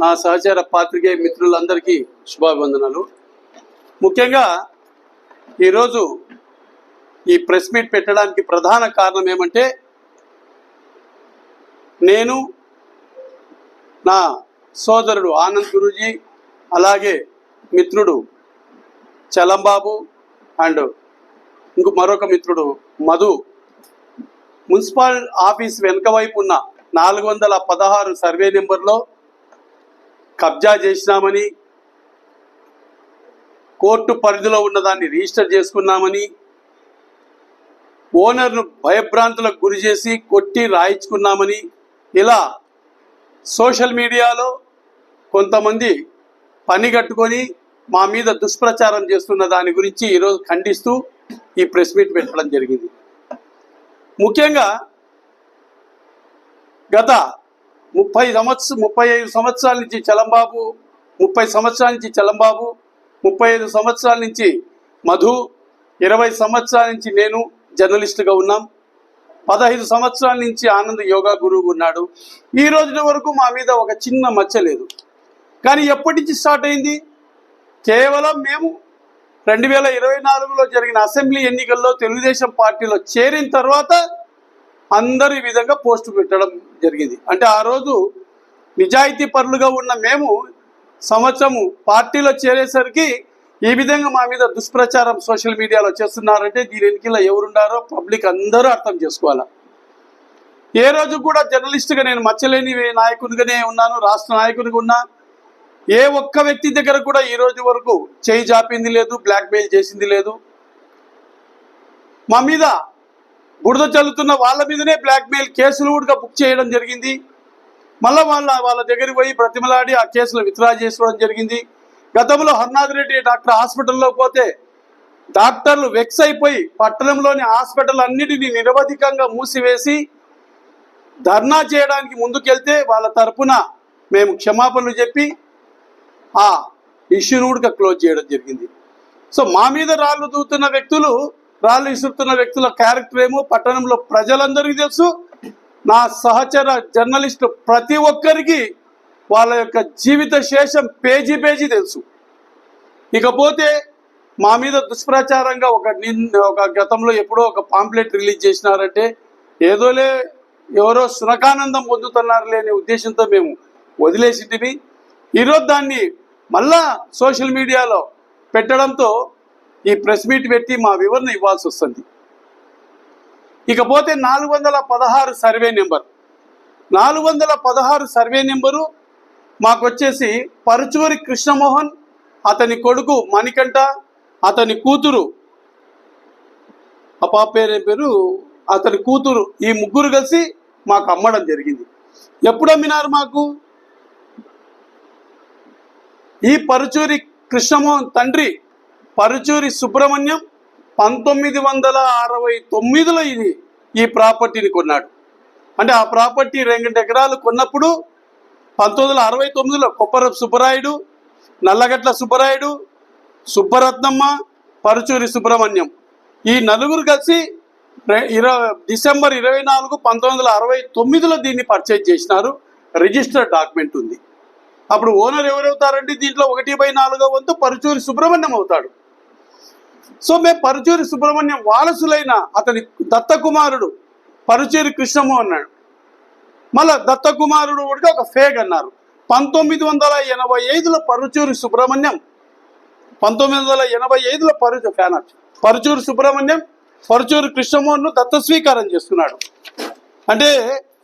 నా సహచర పాత్రికేయ మిత్రులందరికీ శుభాభివందనాలు. ముఖ్యంగా ఈరోజు ఈ ప్రెస్ మీట్ పెట్టడానికి ప్రధాన కారణం ఏమంటే నేను నా సోదరుడు ఆనంద్ గురూజీ అలాగే మిత్రుడు చలంబాబు అండ్ ఇంకో మరొక మిత్రుడు మధు. మున్సిపల్ ఆఫీస్ వెనుక వైపు ఉన్న నాలుగు వందల పదహారు సర్వే నెంబర్లో కబ్జా చేసినామని కోర్టు పరిధిలో ఉన్నదాన్ని రిజిస్టర్ చేసుకున్నామని ఓనర్ను భయభ్రాంతులకు గురి చేసి కొట్టి రాయించుకున్నామని ఇలా సోషల్ మీడియాలో కొంతమంది పని కట్టుకొని మా మీద దుష్ప్రచారం చేస్తున్న దాని గురించి ఈరోజు ఖండిస్తూ ఈ ప్రెస్ మీట్ పెట్టడం జరిగింది. ముఖ్యంగా గత ముప్పై సంవత్సరం ముప్పై ఐదు సంవత్సరాల నుంచి చలంబాబు ముప్పై సంవత్సరాల నుంచి చలంబాబు ముప్పై ఐదు సంవత్సరాల నుంచి మధు ఇరవై సంవత్సరాల నుంచి నేను జర్నలిస్టుగా ఉన్నాం. పదహైదు సంవత్సరాల నుంచి ఆనంద్ యోగా గురువు ఉన్నాడు. ఈ రోజున వరకు మా మీద ఒక చిన్న మచ్చ లేదు. కానీ ఎప్పటి నుంచి స్టార్ట్ అయింది? కేవలం మేము రెండు వేల ఇరవై నాలుగులో జరిగిన అసెంబ్లీ ఎన్నికల్లో తెలుగుదేశం పార్టీలో చేరిన తర్వాత అందరు ఈ విధంగా పోస్ట్ పెట్టడం జరిగింది. అంటే ఆ రోజు నిజాయితీ పరులుగా ఉన్న మేము సంవత్సరము పార్టీలో చేరేసరికి ఈ విధంగా మా మీద దుష్ప్రచారం సోషల్ మీడియాలో చేస్తున్నారంటే దీని వెనుకల ఎవరున్నారో పబ్లిక్ అందరూ అర్థం చేసుకోవాలి? ఏ రోజు కూడా జర్నలిస్ట్గా నేను మచ్చలేని నాయకునిగానే ఉన్నాను రాష్ట్ర నాయకునిగా ఉన్నా. ఏ ఒక్క వ్యక్తి దగ్గర కూడా ఈ రోజు వరకు చేయి జాపింది లేదు బ్లాక్మెయిల్ చేసింది లేదు. మా మీద బురద చల్లుతున్న వాళ్ళ మీదనే బ్లాక్మెయిల్ కేసులు కూడా బుక్ చేయడం జరిగింది. మళ్ళా వాళ్ళ వాళ్ళ దగ్గరికి పోయి ప్రతిమలాడి ఆ కేసులు విత్డ్రా చేసుకోవడం జరిగింది. గతంలో హర్నాథ్ రెడ్డి డాక్టర్ హాస్పిటల్లో పోతే డాక్టర్లు వెక్స్ అయిపోయి పట్టణంలోని హాస్పిటల్ అన్నిటినీ నిరవధికంగా మూసివేసి ధర్నా చేయడానికి ముందుకెళ్తే వాళ్ళ తరపున మేము క్షమాపణలు చెప్పి ఆ ఇష్యూను కూడా క్లోజ్ చేయడం జరిగింది. సో మా మీద రాళ్ళు దూతున్న వ్యక్తులు రాళ్ళు ఇస్తున్న వ్యక్తుల క్యారెక్టర్ ఏమో పట్టణంలో ప్రజలందరికీ తెలుసు. నా సహచర జర్నలిస్టు ప్రతి ఒక్కరికి వాళ్ళ యొక్క జీవిత శేషం పేజీ పేజీ తెలుసు. ఇకపోతే మా మీద దుష్ప్రచారంగా ఒక ఒక గతంలో ఎప్పుడో ఒక పాంప్లెట్ రిలీజ్ చేసినారంటే ఏదోలే ఎవరో సునకానందం పొందుతున్నారులే అనే ఉద్దేశంతో మేము వదిలేసింటివి ఈరోజు దాన్ని మళ్ళా సోషల్ మీడియాలో పెట్టడంతో ఈ ప్రెస్ మీట్ పెట్టి మా వివరణ ఇవ్వాల్సి వస్తుంది. ఇకపోతే నాలుగు వందల పదహారు సర్వే నెంబర్. నాలుగు వందల పదహారు సర్వే నెంబరు మాకు వచ్చేసి పరుచూరి కృష్ణమోహన్ అతని కొడుకు మణికంఠ అతని కూతురు ఆ పాప పేరు పేరు? అతని కూతురు ఈ ముగ్గురు కలిసి మాకు అమ్మడం జరిగింది. ఎప్పుడు అమ్మినారు మాకు? ఈ పరుచూరి కృష్ణమోహన్ తండ్రి పరుచూరి సుబ్రహ్మణ్యం పంతొమ్మిది వందల అరవై తొమ్మిదిలో ఇది ఈ ప్రాపర్టీని కొన్నాడు. అంటే ఆ ప్రాపర్టీ రెండు ఎకరాలు కొన్నప్పుడు పంతొమ్మిది వందల అరవై తొమ్మిదిలో కొప్పరపు సుబ్బరాయుడు నల్లగట్ల సుబ్బరాయుడు సుబ్బరత్నమ్మ పరుచూరి సుబ్రహ్మణ్యం. ఈ నలుగురు కలిసి ఇరవై డిసెంబర్ ఇరవై నాలుగు పంతొమ్మిది వందల అరవై తొమ్మిదిలో దీన్ని పర్చేజ్ చేసినారు. రిజిస్టర్డ్ డాక్యుమెంట్ ఉంది. అప్పుడు ఓనర్ ఎవరవుతారంటే దీంట్లో ఒకటి బై నాలుగో వంతు పరుచూరి సుబ్రహ్మణ్యం అవుతాడు. సో మేము పరుచూరి సుబ్రహ్మణ్యం వారసులైన అతని దత్త కుమారుడు పరుచూరి కృష్ణము అన్నాడు. మళ్ళా దత్త కుమారుడు కూడా ఒక ఫేగ్ అన్నారు. పంతొమ్మిది వందల ఎనభై ఐదులో పరుచూరి సుబ్రహ్మణ్యం పంతొమ్మిది వందల ఎనభై ఐదులో పరుచు ఫ్యాన్ పరుచూరి సుబ్రహ్మణ్యం పరుచూరి కృష్ణమోహన్ను దత్త స్వీకారం చేస్తున్నాడు అంటే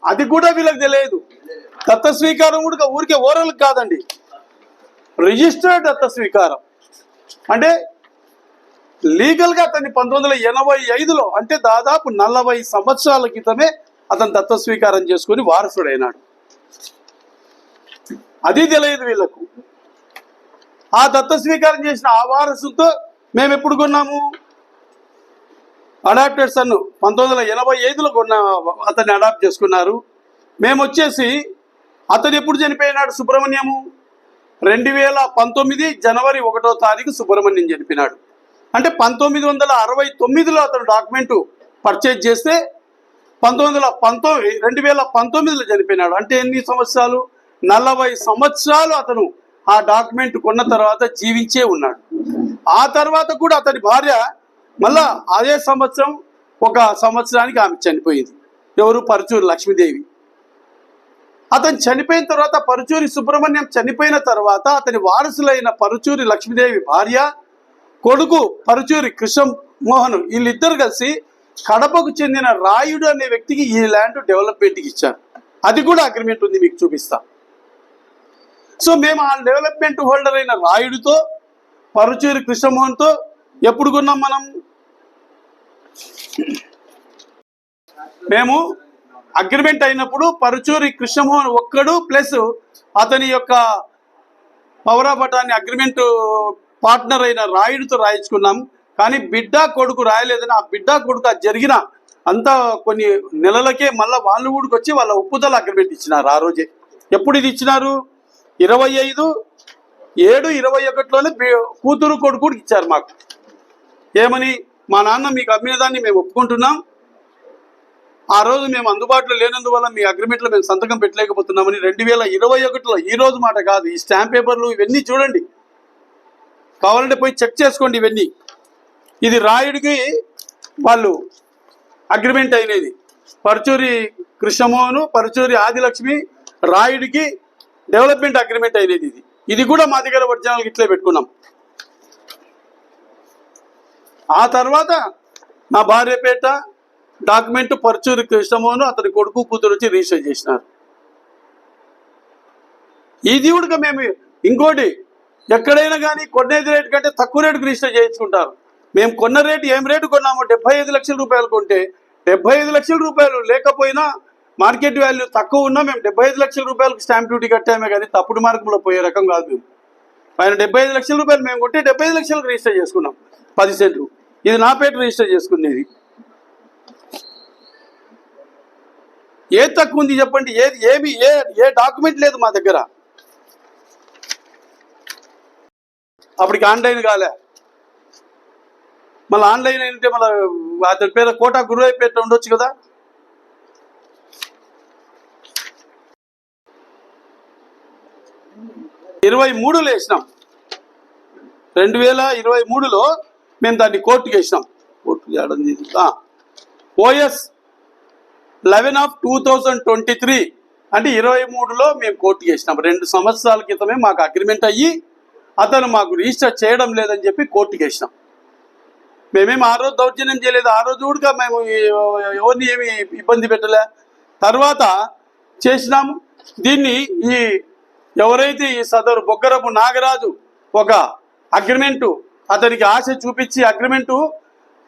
అది కూడా వీళ్ళకి తెలియదు. దత్త స్వీకారం కూడా ఊరికే ఓరల్ కాదండి. రిజిస్టర్డ్ దత్త స్వీకారం. అంటే లీగల్గా అతన్ని పంతొమ్మిది వందల ఎనభై ఐదులో అంటే దాదాపు నలభై సంవత్సరాల క్రితమే అతను దత్త స్వీకారం చేసుకుని వారసుడైనాడు. అది తెలియదు వీళ్ళకు. ఆ దత్త స్వీకారం చేసిన ఆ వారసుతో మేము ఎప్పుడు కొన్నాము? అడాప్టెడ్ సన్ పంతొమ్మిది వందల ఎనభై ఐదులో కొన్న అతన్ని అడాప్ట్ చేసుకున్నారు. మేము వచ్చేసి అతను ఎప్పుడు చనిపోయినాడు? సుబ్రహ్మణ్యము. రెండు వేల పంతొమ్మిది జనవరి ఒకటో తారీఖు సుబ్రహ్మణ్యం చనిపోయినాడు. అంటే పంతొమ్మిది వందల అరవై తొమ్మిదిలో అతను డాక్యుమెంట్ పర్చేజ్ చేస్తే పంతొమ్మిది వందల పంతొమ్మిది రెండు వేల పంతొమ్మిదిలో చనిపోయినాడు. అంటే ఎన్ని సంవత్సరాలు? నలభై సంవత్సరాలు అతను ఆ డాక్యుమెంట్ కొన్న తర్వాత జీవించే ఉన్నాడు. ఆ తర్వాత కూడా అతని భార్య మళ్ళా అదే సంవత్సరం ఒక సంవత్సరానికి ఆమె చనిపోయింది. ఎవరు? పరుచూరు లక్ష్మీదేవి. అతను చనిపోయిన తర్వాత పరుచూరి సుబ్రహ్మణ్యం చనిపోయిన తర్వాత అతని వారసులైన పరుచూరి లక్ష్మీదేవి భార్య కొడుకు పరుచూరి కృష్ణ మోహన్ వీళ్ళిద్దరు కలిసి కడపకు చెందిన రాయుడు అనే వ్యక్తికి ఈ ల్యాండ్ డెవలప్మెంట్కి ఇచ్చారు. అది కూడా అగ్రిమెంట్ ఉంది మీకు చూపిస్తా. సో మేము ఆ డెవలప్మెంట్ హోల్డర్ అయిన రాయుడితో పరుచూరి కృష్ణమోహన్తో ఎప్పుడు కొన్నాం మనం? మేము అగ్రిమెంట్ అయినప్పుడు పరుచూరి కృష్ణమోహన్ ఒక్కడు ప్లస్ అతని యొక్క పౌరాపటాన్ని అగ్రిమెంట్ పార్ట్నర్ అయిన రాయుడితో రాయించుకున్నాం. కానీ బిడ్డ కొడుకు రాయలేదని ఆ బిడ్డ కొడుకు అది జరిగిన అంతా కొన్ని నెలలకే మళ్ళీ వాళ్ళు ఊడికి వచ్చి వాళ్ళ ఒప్పుదల అగ్రిమెంట్ ఇచ్చినారు ఆ రోజే. ఎప్పుడు ఇది ఇచ్చినారు? ఇరవై ఐదు ఏడు ఇరవై ఒకటిలోనే కూతురు కొడుకు ఇచ్చారు మాకు. ఏమని? మా నాన్న మీకు అమ్మిన దాన్ని మేము ఒప్పుకుంటున్నాం. ఆ రోజు మేము అందుబాటులో లేనందువల్ల మీ అగ్రిమెంట్లో మేము సంతకం పెట్టలేకపోతున్నామని రెండు వేల ఇరవై ఒకటిలో ఈ రోజు మాట కాదు. ఈ స్టాంప్ పేపర్లు ఇవన్నీ చూడండి. కావాలంటే పోయి చెక్ చేసుకోండి ఇవన్నీ. ఇది రాయుడికి వాళ్ళు అగ్రిమెంట్ అయినది. పరుచూరి కృష్ణమోహను పరుచూరి ఆదిలక్ష్మి రాయుడికి డెవలప్మెంట్ అగ్రిమెంట్ అయినది ఇది. ఇది కూడా మా దగ్గర ఒరిజినల్ ఇట్లే పెట్టుకున్నాం. ఆ తర్వాత నా భార్యపేట డాక్యుమెంట్ పరుచూరి కృష్ణమోహన్ అతని కొడుకు కూతురు వచ్చి రిజిస్టర్ చేసినారు. ఇది కూడా మేము ఇంకోటి ఎక్కడైనా కానీ కొనేది రేటు కంటే తక్కువ రేటుకు రిజిస్టర్ చేయించుకుంటారు. మేము కొన్న రేటు ఏం రేటు కొన్నామో డెబ్బై ఐదు లక్షల రూపాయలు కొంటే డెబ్బై ఐదు లక్షల రూపాయలు లేకపోయినా మార్కెట్ వాల్యూ తక్కువ ఉన్నా మేము డెబ్బై ఐదు లక్షల రూపాయలకు స్టాంప్ డ్యూటీ కట్టామే కానీ తప్పుడు మార్గంలో పోయే రకం కాదు మేము. ఆయన డెబ్బై ఐదు లక్షల రూపాయలు మేము కొంటే డెబ్బై ఐదు లక్షలకు రిజిస్టర్ చేసుకున్నాం. పది సెంట్లు. ఇది నా పేరు రిజిస్టర్ చేసుకునేది. ఏ తక్కువ ఉంది చెప్పండి? ఏది? ఏమి? ఏ ఏ డాక్యుమెంట్ లేదు మా దగ్గర. అప్పటికి ఆన్లైన్ కాలే. మళ్ళీ ఆన్లైన్ అయితే మళ్ళీ అతని పేరు కోట గురువై పేట ఉండొచ్చు కదా? ఇరవై మూడులో వేసినాం. రెండు వేల ఇరవై మూడులో మేము దాన్ని కోర్టుకు వేసినాం. Court ఏడంది OS eleven of two thousand twenty three అంటే ఇరవై మూడులో మేము కోర్టుకు వేసినాం. రెండు సంవత్సరాల క్రితమే మాకు అగ్రిమెంట్ అయ్యి అతను మాకు రిజిస్టర్ చేయడం లేదని చెప్పి కోర్టుకి వేసినాం. మేమేమి ఆ రోజు దౌర్జన్యం చేయలేదు. ఆ రోజు కూడా మేము ఎవరిని ఏమి ఇబ్బంది పెట్టలే. తర్వాత చేసినాము. దీన్ని ఈ ఎవరైతే ఈ సదరు బొగ్గరపు నాగరాజు ఒక అగ్రిమెంటు అతనికి ఆశ చూపించి అగ్రిమెంటు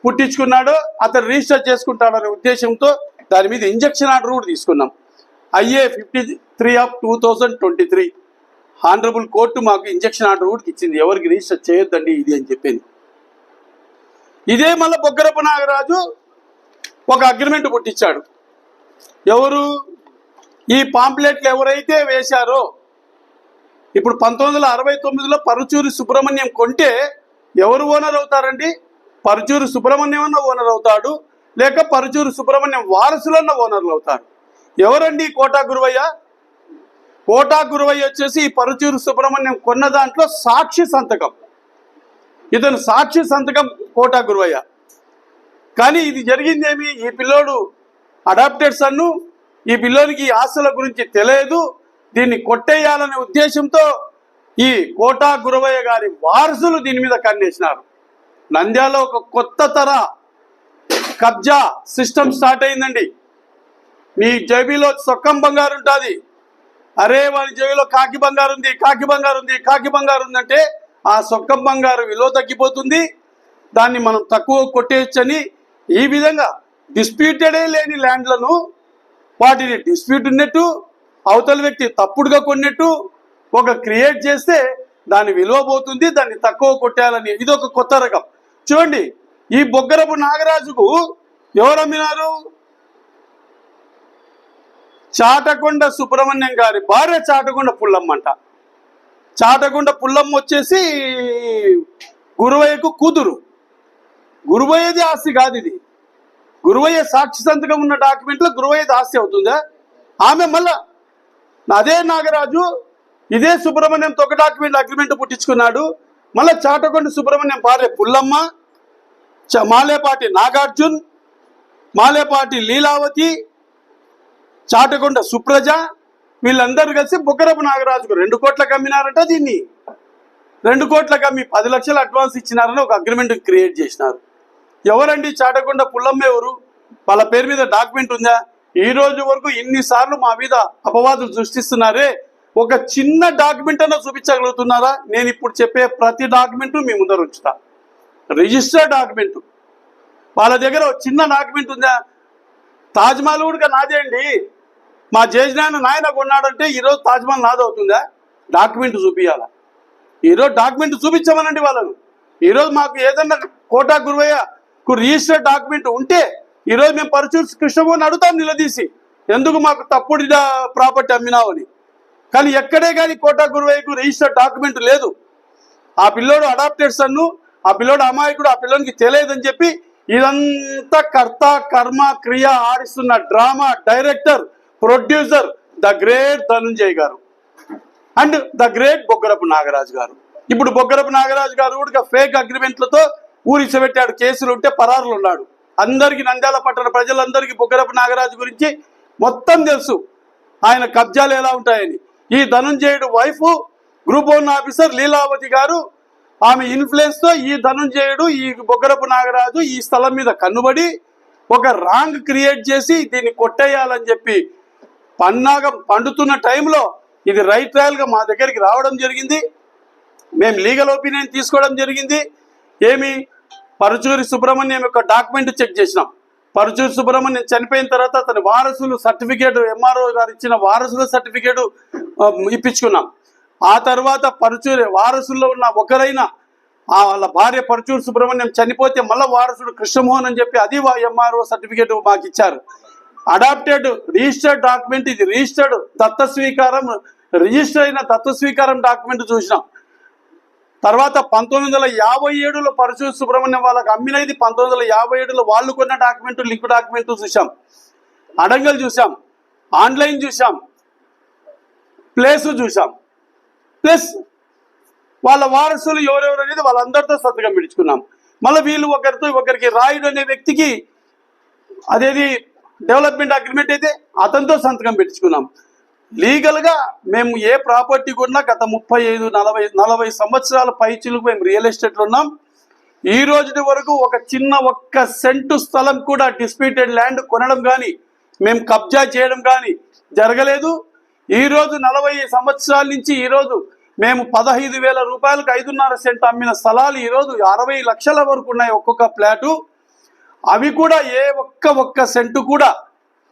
పుట్టించుకున్నాడో అతను రిజిస్టర్ చేసుకుంటాడనే ఉద్దేశంతో దాని మీద ఇంజక్షన్ ఆర్డర్ కూడా తీసుకున్నాం. IA fifty three of two thousand twenty three. Honourable court మాకు ఇంజక్షన్ ఆర్డర్ కూడా ఇచ్చింది. ఎవరికి రిజిస్టర్ చేయొద్దండి ఇది అని చెప్పింది. ఇదే మళ్ళీ బొగ్గరప్ప నాగరాజు ఒక అగ్రిమెంట్ పుట్టించాడు. ఎవరు? ఈ పాంప్లెట్లు ఎవరైతే వేశారో ఇప్పుడు పంతొమ్మిది వందల అరవై తొమ్మిదిలో పరుచూరి సుబ్రహ్మణ్యం కొంటే ఎవరు ఓనర్ అవుతారండి? పరుచూరు సుబ్రహ్మణ్యం అన్న ఓనర్ అవుతాడు. లేక పరుచూరు సుబ్రహ్మణ్యం వారసులన్న ఓనర్లు అవుతారు. ఎవరండి కోటా గురువయ్య? కోటా గురువయ్య వచ్చేసి పరుచూరు సుబ్రహ్మణ్యం కొన్న దాంట్లో సాక్షి సంతకం. ఇతను సాక్షి సంతకం కోటా గురువయ్య. కానీ ఇది జరిగిందేమి? ఈ పిల్లోడు అడాప్టెడ్ సన్ను ఈ పిల్లోనికి ఆస్తుల గురించి తెలియదు. దీన్ని కొట్టేయాలనే ఉద్దేశంతో ఈ కోటా గురవయ్య గారి వారసులు దీని మీద కన్నేసినారు. నంద్యాలో ఒక కొత్త తర కబ్జా సిస్టమ్ స్టార్ట్ అయిందండి. మీ జేబీలో సొక్కం బంగారు ఉంటుంది. అరే వాడి జేబులో కాకి బంగారు ఉంది కాకి బంగారు ఉంది కాకి బంగారు ఉందంటే ఆ సొక్క బంగారు విలువ తగ్గిపోతుంది. దాన్ని మనం తక్కువ కొట్టేయచ్చని ఈ విధంగా డిస్ప్యూటెడే లేని ల్యాండ్లను వాటిని డిస్ప్యూట్ ఉన్నట్టు అవతల వ్యక్తి తప్పుడుగా కొన్నట్టు ఒక క్రియేట్ చేస్తే దాని విలువ పోతుంది దాన్ని తక్కువ కొట్టేయాలని. ఇది ఒక కొత్త రకం. చూడండి ఈ బొగ్గరపు నాగరాజుకు ఎవరు అమ్మినారు? చాటకొండ సుబ్రహ్మణ్యం గారి భార్య చాటకొండ పుల్లమ్మ అంట చాటకొండ పుల్లమ్మ వచ్చేసి గురువయ్యకు కూతురు. గురువయ్యది ఆస్తి కాదు ఇది. గురువయ్య సాక్షి సంతకం ఉన్న డాక్యుమెంట్లో గురువయ్యది ఆస్తి అవుతుందా? ఆమె మళ్ళా అదే నాగరాజు ఇదే సుబ్రహ్మణ్యంతో ఒక డాక్యుమెంట్ అగ్రిమెంట్ పుట్టించుకున్నాడు. మళ్ళా చాటకొండ సుబ్రహ్మణ్యం భార్య పుల్లమ్మ చ- మాలేపాటి నాగార్జున్ మాలేపాటి లీలావతి చాటకొండ సుప్రజ వీళ్ళందరూ కలిసి బుక్కరపు నాగరాజుకు రెండు కోట్లకు అమ్మినారంట దీన్ని. రెండు కోట్లకు అమ్మి పది లక్షలు అడ్వాన్స్ ఇచ్చినారని ఒక అగ్రిమెంట్ క్రియేట్ చేసినారు. ఎవరండి చాటకొండ పుల్లమ్మ ఎవరు? వాళ్ళ పేరు మీద డాక్యుమెంట్ ఉందా? ఈ రోజు వరకు ఇన్నిసార్లు మా మీద అపవాదులు సృష్టిస్తున్నారే. ఒక చిన్న డాక్యుమెంట్ అన్న చూపించగలుగుతున్నారా? నేను ఇప్పుడు చెప్పే ప్రతి డాక్యుమెంటు మీ ముందర ఉంచుతా. Register document. వాళ్ళ దగ్గర ఒక చిన్న డాక్యుమెంట్ ఉందా? తాజ్మహల్ కూడా నాదే అండి. మా జయజ్ఞాన నాయన కొన్నాడంటే ఈరోజు తాజ్మహల్ నాదవుతుందా డాక్యుమెంట్ చూపించాలా ఈరోజు డాక్యుమెంట్ చూపించమనండి వాళ్ళను. ఈరోజు మాకు ఏదన్నా కోటా గురువయ్యకు రిజిస్టర్ డాక్యుమెంట్ ఉంటే ఈరోజు మేము పరచూరు కృష్ణమోహన్ అడుగుతాం నిలదీసి ఎందుకు మాకు తప్పుడు ప్రాపర్టీ అమ్మినావు అని. కానీ ఎక్కడే కానీ కోటా గురువయ్యకు రిజిస్టర్ డాక్యుమెంట్ లేదు. ఆ పిల్లోడు అడాప్టెడ్ సన్ను ఆ పిల్లోడు అమాయకుడు ఆ పిల్లోనికి తెలియదని చెప్పి ఇదంతా కర్త కర్మ క్రియ ఆడిస్తున్న drama director producer the great Dhanunjay గారు and the great Boggarapu Nagaraju గారు. ఇప్పుడు బొగ్గరపు నాగరాజు గారు కూడా ఫేక్ అగ్రిమెంట్లతో ఊరిసబెట్టాడు కేసులు ఉంటే పరారులు ఉన్నాడు. అందరికి నంద్యాల పట్టణ ప్రజలందరికీ బొగ్గరపు నాగరాజు గురించి మొత్తం తెలుసు. ఆయన కబ్జాలు ఎలా ఉంటాయని. ఈ ధనుంజయుడు wife group one officer Leelavathi గారు ఆమె ఇన్ఫ్లుయెన్స్తో ఈ ధనుంజయుడు ఈ బొగ్గరపు నాగరాజు ఈ స్థలం మీద కన్నుబడి ఒక రాంగ్ క్రియేట్ చేసి దీన్ని కొట్టేయాలని చెప్పి పన్నాగం పండుతున్న టైంలో ఇది రైట్ ట్రయల్గా మా దగ్గరికి రావడం జరిగింది. మేము లీగల్ ఒపీనియన్ తీసుకోవడం జరిగింది. ఏమి పరుచూరి సుబ్రహ్మణ్యం యొక్క డాక్యుమెంట్ చెక్ చేసినాం. పరుచూరి సుబ్రహ్మణ్యం చనిపోయిన తర్వాత అతని వారసులు సర్టిఫికేట్ ఎంఆర్ఓ గారు ఇచ్చిన వారసుల సర్టిఫికేట్ ఇప్పించుకున్నాం. ఆ తర్వాత పరుచూరి వారసుల్లో ఉన్న ఒకరైన ఆ వాళ్ళ భార్య పరుచూరు సుబ్రహ్మణ్యం చనిపోతే మళ్ళీ వారసుడు కృష్ణమోహన్ అని చెప్పి అది ఎంఆర్ఓ సర్టిఫికేట్ మాకు ఇచ్చారు అడాప్టెడ్ రిజిస్టర్డ్ డాక్యుమెంట్ ఇది. రిజిస్టర్డ్ దత్త స్వీకారం రిజిస్టర్ అయిన దత్త స్వీకారం డాక్యుమెంట్ చూసినాం. తర్వాత పంతొమ్మిది వందల యాభై ఏడులో పరశు సుబ్రహ్మణ్యం వాళ్ళకి అమ్మినది పంతొమ్మిది వందల యాభై ఏడులో వాళ్ళు కొన్న డాక్యుమెంట్ లింక్ డాక్యుమెంట్ చూసాం అడంగలు చూసాం ఆన్లైన్ చూసాం ప్లేస్ చూసాం ప్లస్ వాళ్ళ వారసులు ఎవరెవరు అనేది వాళ్ళందరితో సత్తగా పిడుచుకున్నాం మళ్ళీ వీళ్ళు ఒకరితో ఒకరికి రాయుడు అనే వ్యక్తికి అదేది డెవలప్మెంట్ అగ్రిమెంట్ అయితే అతనితో సంతకం పెట్టించుకున్నాం లీగల్గా మేము ఏ ప్రాపర్టీ కొన్నా గత ముప్పై ఐదు నలభై నలభై సంవత్సరాల పైచులకు మేము రియల్ ఎస్టేట్లో ఉన్నాం. ఈ రోజు వరకు ఒక చిన్న ఒక్క సెంటు స్థలం కూడా డిస్ప్యూటెడ్ ల్యాండ్ కొనడం కానీ మేము కబ్జా చేయడం కానీ జరగలేదు. ఈరోజు నలభై సంవత్సరాల నుంచి ఈ రోజు మేము పదహైదు వేల రూపాయలకు ఐదున్నర సెంట్ అమ్మిన స్థలాలు ఈరోజు అరవై లక్షల వరకు ఉన్నాయి ఒక్కొక్క ప్లాటు. అవి కూడా ఏ ఒక్క ఒక్క సెంటు కూడా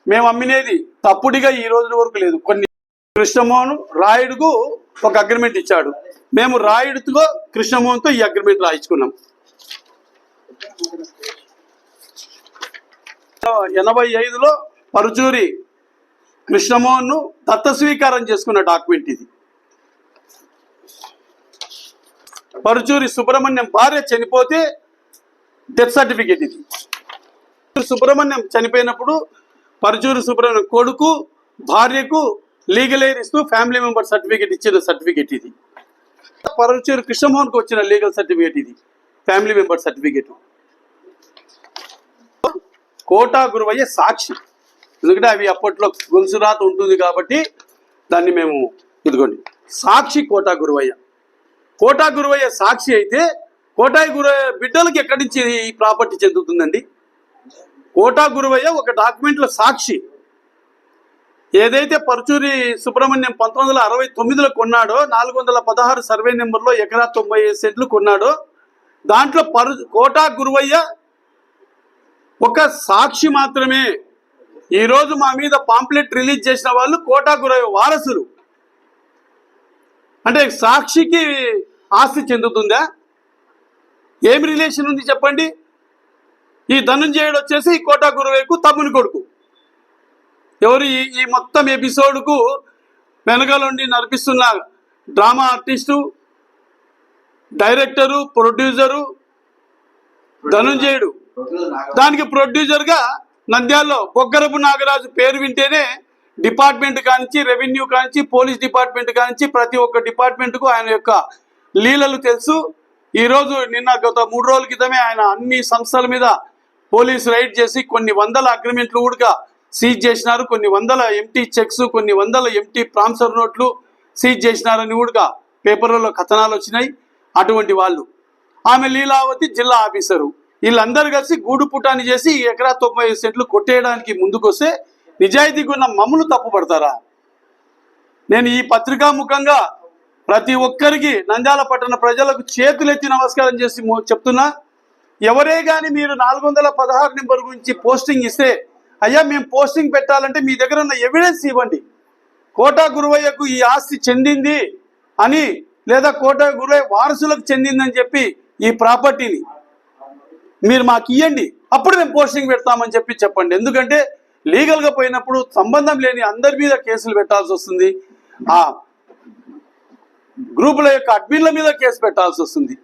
మేము అమ్మినేది తప్పుడిగా ఈ రోజు వరకు లేదు. కొన్ని కృష్ణమోహన్ రాయుడుకు ఒక అగ్రిమెంట్ ఇచ్చాడు. మేము రాయుడుతో కృష్ణమోహన్తో ఈ అగ్రిమెంట్ రాయించుకున్నాం. ఎనభై ఐదులో పరుచూరి కృష్ణమోహన్ దత్త స్వీకారం చేసుకున్న డాక్యుమెంట్ ఇది. పరుచూరి సుబ్రహ్మణ్యం భార్య చనిపోతే డెత్ సర్టిఫికేట్ ఇది. సుబ్రహ్మణ్యం చనిపోయినప్పుడు పరుచూరు సుబ్రహ్మణ్యం కొడుకు భార్యకు లీగల్ ఎయిర్ ఇస్తూ ఫ్యామిలీ మెంబర్ సర్టిఫికేట్ ఇచ్చిన సర్టిఫికేట్ ఇది. పరుచూరి కృష్ణమోహన్కి వచ్చిన లీగల్ సర్టిఫికేట్ ఇది family member certificate. Kota Guruvayya సాక్షి. ఎందుకంటే అవి అప్పట్లో గొలుసురాత ఉంటుంది కాబట్టి దాన్ని మేము ఇదిగోండి. సాక్షి కోటా గురువయ్య. కోటా గురువయ్య సాక్షి అయితే కోటాయి గురవయ్య బిడ్డలకి ఎక్కడి నుంచి ఈ ప్రాపర్టీ చెందుతుందండి? కోటా గురువయ్య ఒక డాక్యుమెంట్లో సాక్షి. ఏదైతే పరుచూరి సుబ్రహ్మణ్యం పంతొమ్మిది వందల అరవై తొమ్మిదిలో కొన్నాడో నాలుగు వందల పదహారు సర్వే నెంబర్లో ఎకరా తొంభై ఐదు సెంట్లు కొన్నాడో దాంట్లో పరు కోటా గురువయ్య ఒక సాక్షి మాత్రమే. ఈరోజు మా మీద పాంప్లెట్ రిలీజ్ చేసిన వాళ్ళు కోటా గురయ్య వారసులు. అంటే సాక్షికి ఆస్తి చెందుతుందా? ఏం రిలేషన్ ఉంది చెప్పండి? ఈ ధనుంజయుడు వచ్చేసి ఈ కోటా గురువేకు తమ్ముని కొడుకు. ఎవరు ఈ మొత్తం ఎపిసోడ్కు వెనకలుండి నడిపిస్తున్న డ్రామా ఆర్టిస్టు డైరెక్టరు ప్రొడ్యూసరు ధనుంజయుడు. దానికి ప్రొడ్యూసర్గా నంద్యాల్లో బొగ్గరపు నాగరాజు పేరు వింటేనే డిపార్ట్మెంట్ కానించి రెవెన్యూ కానించి పోలీస్ డిపార్ట్మెంట్ కానించి ప్రతి ఒక్క డిపార్ట్మెంట్కు ఆయన యొక్క లీలలు తెలుసు. ఈరోజు నిన్న గత మూడు రోజుల క్రితమే ఆయన అన్ని సంస్థల మీద పోలీసు రైడ్ చేసి కొన్ని వందల అగ్రిమెంట్లు కూడా సీజ్ చేసినారు. కొన్ని వందల ఎంటీ చెక్స్ కొన్ని వందల ఎంటీ ప్రాన్సర్ నోట్లు సీజ్ చేసినారని కూడా పేపర్లలో కథనాలు వచ్చినాయి. అటువంటి వాళ్ళు. ఆమె లీలావతి జిల్లా ఆఫీసరు. వీళ్ళందరూ కలిసి గూడు పుటాన్ని చేసి ఎకరా తొంభై ఐదు సెంట్లు కొట్టేయడానికి ముందుకొస్తే నిజాయితీగా ఉన్న మమ్మల్ని తప్పుపడతారా నేను ఈ పత్రికా ముఖంగా ప్రతి ఒక్కరికి నంద్యాల పట్టణ ప్రజలకు చేతులెత్తి నమస్కారం చేసి చెప్తున్నా. ఎవరే కానీ మీరు నాలుగు వందల పదహారు నెంబర్ గురించి పోస్టింగ్ ఇస్తే అయ్యా మేము పోస్టింగ్ పెట్టాలంటే మీ దగ్గర ఉన్న ఎవిడెన్స్ ఇవ్వండి. కోటా గురువయ్యకు ఈ ఆస్తి చెందింది అని లేదా కోటా గురువయ్య వారసులకు చెందిందని చెప్పి ఈ ప్రాపర్టీని మీరు మాకు ఇవ్వండి అప్పుడు మేము పోస్టింగ్ పెడతామని చెప్పి చెప్పండి. ఎందుకంటే లీగల్గా పోయినప్పుడు సంబంధం లేని అందరి మీద కేసులు పెట్టాల్సి వస్తుంది. ఆ గ్రూపుల యొక్క అడ్మిన్ల మీద కేసు పెట్టాల్సి వస్తుంది.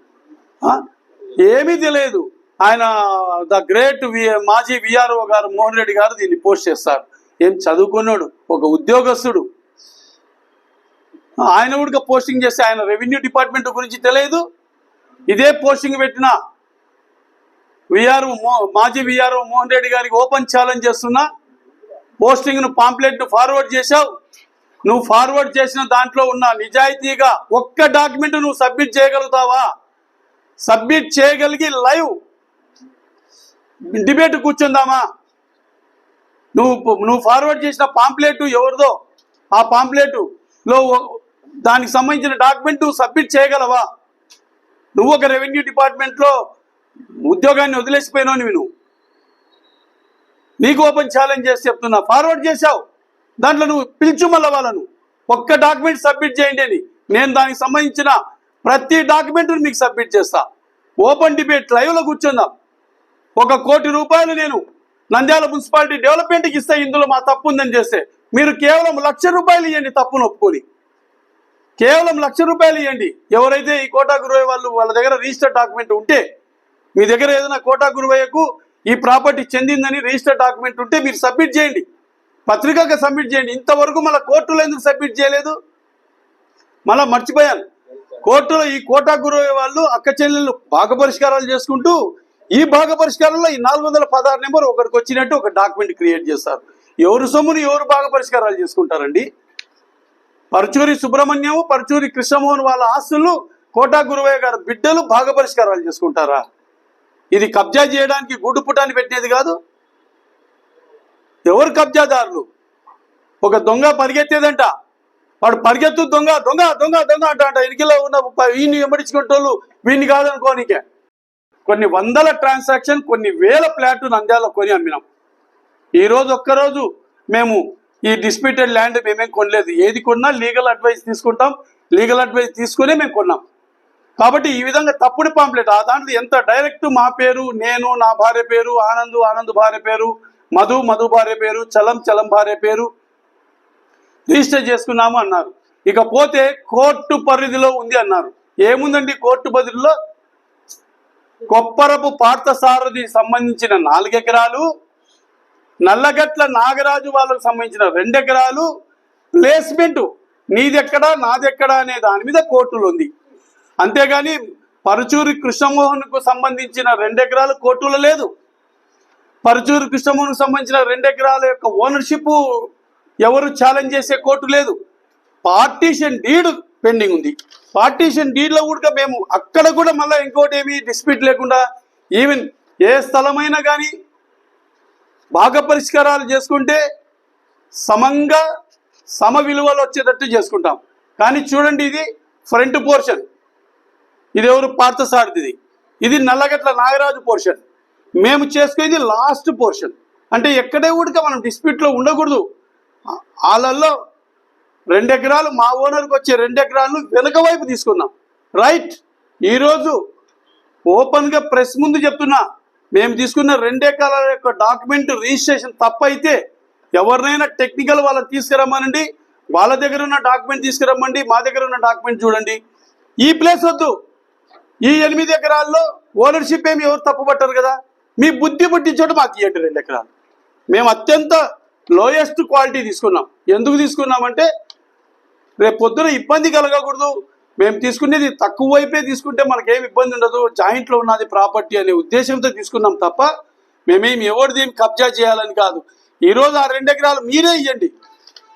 ఏమీ తెలియదు. ఆయన ద గ్రేట్ వి మాజీ విఆర్ఓ గారు మోహన్ రెడ్డి గారు దీన్ని పోస్ట్ చేస్తారు. ఏం చదువుకున్నాడు? ఒక ఉద్యోగస్తుడు. ఆయన కూడా పోస్టింగ్ చేస్తే ఆయన రెవెన్యూ డిపార్ట్మెంట్ గురించి తెలియదు. ఇదే పోస్టింగ్ పెట్టిన విఆర్ఓ మాజీ విఆర్ఓ మోహన్ రెడ్డి గారికి ఓపెన్ ఛాలెంజ్ చేస్తున్నా పోస్టింగ్ను పాంప్లెట్ ఫార్వర్డ్ చేశావు. నువ్వు ఫార్వర్డ్ చేసిన దాంట్లో ఉన్న నిజాయితీగా ఒక్క డాక్యుమెంట్ నువ్వు సబ్మిట్ చేయగలుగుతావా? సబ్మిట్ చేయగలిగి లైవ్ డిబేట్ కూర్చుందామా? నువ్వు నువ్వు ఫార్వర్డ్ చేసిన పాంప్లెట్ ఎవరిదో ఆ పాంప్లెటు లో దానికి సంబంధించిన డాక్యుమెంట్ సబ్మిట్ చేయగలవా? నువ్వు ఒక రెవెన్యూ డిపార్ట్మెంట్లో ఉద్యోగాన్ని వదిలేసిపోయినావు నువ్వు. నీకు ఓపెన్ ఛాలెంజ్ చేసి చెప్తున్నా. ఫార్వర్డ్ చేశావు. దాంట్లో నువ్వు పిలిచు మళ్ళా వాళ్ళను ఒక్క డాక్యుమెంట్ సబ్మిట్ చేయండి అని. నేను దానికి సంబంధించిన ప్రతి డాక్యుమెంట్ని మీకు సబ్మిట్ చేస్తా. ఓపెన్ డిబేట్ లైవ్లో కూర్చుందాం. ఒక కోటి రూపాయలు నేను నంద్యాల మున్సిపాలిటీ డెవలప్మెంట్కి ఇస్తే ఇందులో మా తప్పు ఉందని చేస్తే మీరు కేవలం లక్ష రూపాయలు ఇవ్వండి తప్పును ఒప్పుకొని. కేవలం లక్ష రూపాయలు ఇవ్వండి ఎవరైతే ఈ కోటా గురువయ్య వాళ్ళు వాళ్ళ దగ్గర రిజిస్టర్ డాక్యుమెంట్ ఉంటే మీ దగ్గర ఏదైనా కోటా గురువయ్యకు ఈ ప్రాపర్టీ చెందిందని రిజిస్టర్ డాక్యుమెంట్ ఉంటే మీరు సబ్మిట్ చేయండి. పత్రికగా సబ్మిట్ చేయండి. ఇంతవరకు మళ్ళీ కోర్టులో ఎందుకు సబ్మిట్ చేయలేదు? మళ్ళా మర్చిపోయాను. కోర్టులో ఈ కోటా గురు వాళ్ళు అక్క చెల్లెళ్ళు భాగ పరిష్కారాలు చేసుకుంటూ ఈ భాగ పరిష్కారంలో ఈ నాలుగు వందల పదహారు నెంబర్ ఒకరికి వచ్చినట్టు ఒక డాక్యుమెంట్ క్రియేట్ చేస్తారు. ఎవరు సొమ్ముని ఎవరు భాగ పరిష్కారాలు చేసుకుంటారండి? పరుచూరి సుబ్రహ్మణ్యం పరుచూరి కృష్ణమోహన్ వాళ్ళ ఆస్తులు కోటా గురువయ్య గారు బిడ్డలు భాగ పరిష్కారాలు చేసుకుంటారా? ఇది కబ్జా చేయడానికి గుడ్డు పుటాన్ని పెట్టేది కాదు. ఎవరు కబ్జాదారులు? ఒక దొంగ పరిగెత్తేదంట. వాడు పరిగెత్తు దొంగ దొంగ దొంగ దొంగ అంట అంట. ఇనికిలో ఉన్న వీడిని వెంబడించుకుంటోళ్ళు వీడిని కాదనుకోనికే. కొన్ని వందల ట్రాన్సాక్షన్ కొన్ని వేల ఫ్లాట్ నంద్యాల కొని అమ్మినాం. ఈ రోజు ఒక్కరోజు మేము ఈ డిస్ప్యూటెడ్ ల్యాండ్ మేమేం కొనలేదు. ఏది కొన్నా లీగల్ అడ్వైస్ తీసుకుంటాం. లీగల్ అడ్వైస్ తీసుకునే మేము కొన్నాం. కాబట్టి ఈ విధంగా తప్పుడు పాంప్లెట్ ఆ దాంట్లో ఎంత డైరెక్ట్ మా పేరు నేను నా భార్య పేరు ఆనంద్ ఆనంద్ భార్య పేరు మధు మధు భార్య పేరు చలం చలం భార్య పేరు రిజిస్టర్ చేసుకున్నాము అన్నారు. ఇకపోతే కోర్టు పరిధిలో ఉంది అన్నారు. ఏముందండి కోర్టు పరిధిలో? కొప్పరపు పార్థసారథి సంబంధించిన నాలుగెకరాలు నల్లగట్ల నాగరాజు వాళ్ళకు సంబంధించిన రెండు ఎకరాలు ప్లేస్మెంట్ నీదెక్కడా నాదెక్కడా అనే దాని మీద కోర్టులు ఉంది. అంతేగాని పరుచూరి కృష్ణమోహన్కు సంబంధించిన రెండు ఎకరాలు కోర్టులో లేదు. పరుచూరి కృష్ణమోహన్కు సంబంధించిన రెండు ఎకరాల యొక్క ఓనర్షిప్ ఎవరు ఛాలెంజ్ చేసే కోర్టు లేదు. పార్టీషన్ డీడ్ పెండింగ్ ఉంది. పార్టీషన్ డీడ్లో కూడా మేము అక్కడ కూడా మళ్ళీ ఇంకోటి ఏమి డిస్ప్యూట్ లేకుండా ఈవెన్ ఏ స్థలమైనా కానీ భాగ పరిష్కారాలు చేసుకుంటే సమంగా సమ విలువలు వచ్చేటట్టు చేసుకుంటాం. కానీ చూడండి ఇది ఫ్రంట్ పోర్షన్ ఇది ఎవరు పార్థసారథిది ఇది నల్లగట్ల నాగరాజు పోర్షన్ మేము చేసుకునేది లాస్ట్ పోర్షన్ అంటే ఎక్కడే కూడా మనం డిస్ప్యూట్లో ఉండకూడదు. వాళ్ళల్లో రెండు ఎకరాలు మా ఓనర్కి వచ్చే రెండు ఎకరాలు వెనుక వైపు తీసుకున్నాం. రైట్. ఈరోజు ఓపెన్గా ప్రెస్ ముందు చెప్తున్నా మేము తీసుకున్న రెండు ఎకరాల యొక్క డాక్యుమెంట్ రిజిస్ట్రేషన్ తప్పైతే ఎవరినైనా టెక్నికల్ వాళ్ళని తీసుకురమ్మనండి వాళ్ళ దగ్గర ఉన్న డాక్యుమెంట్ తీసుకురమ్మండి మా దగ్గర ఉన్న డాక్యుమెంట్ చూడండి. ఈ ప్లేస్ వద్దు. ఈ ఎనిమిది ఎకరాల్లో ఓనర్షిప్ ఏమి ఎవరు తప్పుపట్టారు కదా? మీ బుద్ధి పుట్టించోటి మాకు ఇవ్వండి రెండు ఎకరాలు మేము అత్యంత లోయెస్ట్ క్వాలిటీ తీసుకున్నాం. ఎందుకు తీసుకున్నామంటే రేపు పొద్దున ఇబ్బంది కలగకూడదు. మేము తీసుకునేది తక్కువ వైపే తీసుకుంటే మనకేం ఇబ్బంది ఉండదు. జాయింట్లో ఉన్నది ప్రాపర్టీ అనే ఉద్దేశంతో తీసుకున్నాం తప్ప మేమేం ఎవరిది ఏం కబ్జా చేయాలని కాదు. ఈరోజు ఆ రెండు ఎకరాలు మీరే ఇవ్వండి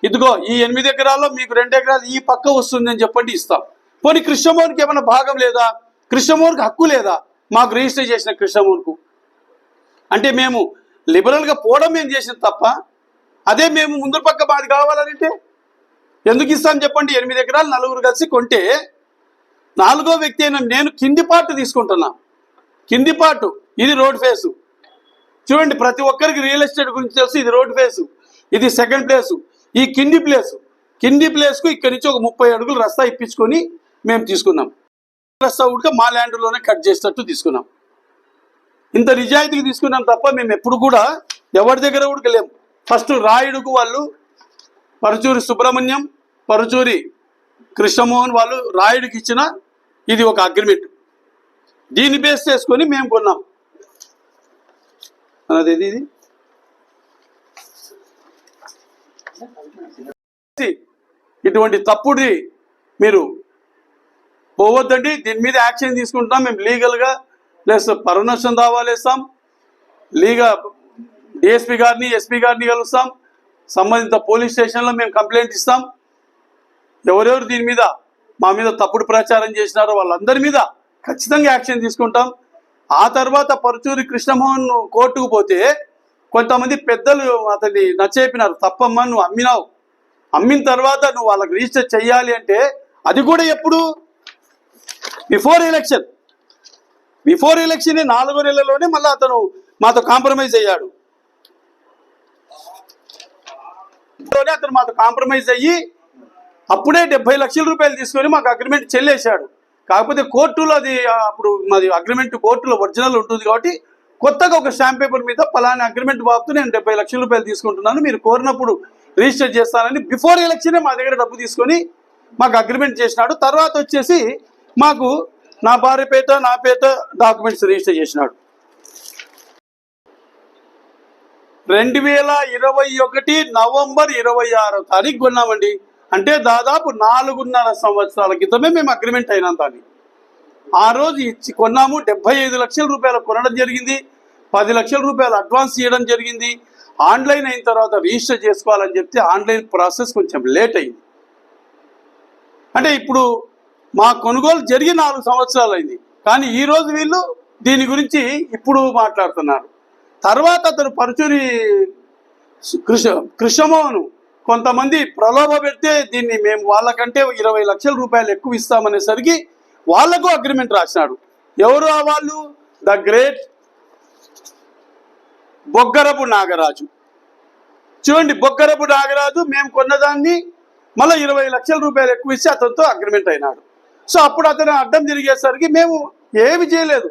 ఇదిగో ఈ ఎనిమిది ఎకరాల్లో మీకు రెండు ఎకరాలు ఈ పక్క వస్తుంది అని చెప్పండి ఇస్తాం. పోనీ కృష్ణమోహన్కి ఏమైనా భాగం లేదా? కృష్ణమోహన్కి హక్కు లేదా? మాకు రిజిస్టర్ చేసిన కృష్ణమోహన్కు. అంటే మేము లిబరల్గా పోవడం మేము చేసిన తప్ప అదే మేము ముందు పక్క మాది కావాలంటే ఎందుకు ఇస్తాను చెప్పండి? ఎనిమిది ఎకరాలు నలుగురు కలిసి కొంటే నాలుగో వ్యక్తి అయిన నేను కింది పార్ట్ తీసుకుంటున్నా. కింది పార్ట్ ఇది రోడ్ ఫేసు చూడండి ప్రతి ఒక్కరికి రియల్ ఎస్టేట్ గురించి తెలుసు ఇది రోడ్ ఫేసు ఇది సెకండ్ ప్లేసు ఈ కింది ప్లేసు కింది ప్లేస్కు ఇక్కడి నుంచి ఒక ముప్పై అడుగులు రస్తా ఇప్పించుకొని మేము తీసుకున్నాం. రస్తా ఉడక మా ల్యాండ్లోనే కట్ చేసేటట్టు తీసుకున్నాం. ఇంత నిజాయితీకి తీసుకున్నాం తప్ప మేము ఎప్పుడు కూడా ఎవరి దగ్గర ఉడకలేము ఫస్ట్ రాయుడుకు వాళ్ళు పరుచూరి సుబ్రహ్మణ్యం పరుచూరి కృష్ణమోహన్ వాళ్ళు రాయుడికి ఇచ్చిన ఇది ఒక అగ్రిమెంట్. దీన్ని బేస్ చేసుకొని మేము కొన్నాం. అన్నది ఇది? ఇటువంటి తప్పుడి మీరు పోవద్దండి. దీని మీద యాక్షన్ తీసుకుంటాం మేము లీగల్గా ప్లస్ పరనష్టం దావాలేస్తాం. లీగా డిఎస్పీ గారిని ఎస్పీ గారిని కలుస్తాం. సంబంధిత పోలీస్ స్టేషన్లో మేము కంప్లైంట్ ఇస్తాం. ఎవరెవరు దీని మీద మా మీద తప్పుడు ప్రచారం చేసినారో వాళ్ళందరి మీద ఖచ్చితంగా యాక్షన్ తీసుకుంటాం. ఆ తర్వాత పరుచూరి కృష్ణమోహన్ కోర్టుకు పోతే కొంతమంది పెద్దలు అతన్ని నచ్చేపినారు. తప్పమ్మా నువ్వు అమ్మినావు. అమ్మిన తర్వాత నువ్వు వాళ్ళకి రిజిస్టర్ చెయ్యాలి అంటే అది కూడా ఎప్పుడు? Before election. బిఫోర్ ఎలక్షన్ నాలుగో నెలలోనే మళ్ళీ అతను మాతో కాంప్రమైజ్ అయ్యాడు. లోనే అతను మాతో కాంప్రమైజ్ అయ్యి అప్పుడే డెబ్బై లక్షల రూపాయలు తీసుకొని మాకు అగ్రిమెంట్ చెల్లేశాడు. కాకపోతే కోర్టులో అది అప్పుడు మాది అగ్రిమెంట్ కోర్టులో ఒరిజినల్ ఉంటుంది కాబట్టి కొత్తగా ఒక స్టాంప్ పేపర్ మీద పలానా అగ్రిమెంట్ బాబుతూ నేను డెబ్బై లక్షల రూపాయలు తీసుకుంటున్నాను మీరు కోరినప్పుడు రిజిస్టర్ చేస్తానని బిఫోర్ ఎలక్షనే మా దగ్గర డబ్బు తీసుకొని మాకు అగ్రిమెంట్ చేసినాడు. తర్వాత వచ్చేసి మాకు నా భార్య పేట నా పేట డాక్యుమెంట్స్ రిజిస్టర్ చేసినాడు. రెండు వేల ఇరవై ఒకటి నవంబర్ ఇరవై ఆరో తారీఖు కొన్నామండి. అంటే దాదాపు నాలుగున్నర సంవత్సరాల క్రితమే మేము అగ్రిమెంట్ అయినాం దాన్ని. ఆ రోజు ఇచ్చి కొన్నాము డెబ్బై ఐదు లక్షల రూపాయలు కొనడం జరిగింది. పది లక్షల రూపాయలు అడ్వాన్స్ ఇవ్వడం జరిగింది. ఆన్లైన్ అయిన తర్వాత రిజిస్టర్ చేసుకోవాలని చెప్తే ఆన్లైన్ ప్రాసెస్ కొంచెం లేట్ అయింది. అంటే ఇప్పుడు మా కొనుగోలు జరిగి నాలుగు సంవత్సరాలు అయింది. కానీ ఈరోజు వీళ్ళు దీని గురించి ఇప్పుడు మాట్లాడుతున్నారు. తర్వాత అతను పరుచురి కృష్ణ కృష్ణమోహన్ కొంతమంది ప్రలోభ పెడితే దీన్ని మేము వాళ్ళకంటే ఇరవై లక్షల రూపాయలు ఎక్కువ ఇస్తామనేసరికి వాళ్ళకు అగ్రిమెంట్ రాసినాడు. ఎవరు ఆ వాళ్ళు? The great Boggarapu Nagaraju. చూడండి బొగ్గరపు నాగరాజు మేము కొన్నదాన్ని మళ్ళీ ఇరవై లక్షల రూపాయలు ఎక్కువ ఇచ్చి అతనితో అగ్రిమెంట్ అయినాడు. సో అప్పుడు అతను అడ్డం తిరిగేసరికి మేము ఏమి చేయలేదు.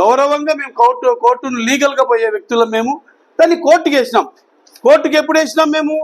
గౌరవంగా మేము కోర్టు కోర్టును లీగల్గా పోయే వ్యక్తులం మేము. దాన్ని కోర్టుకి వేసినాం. కోర్టుకి ఎప్పుడు వేసినాం మేము?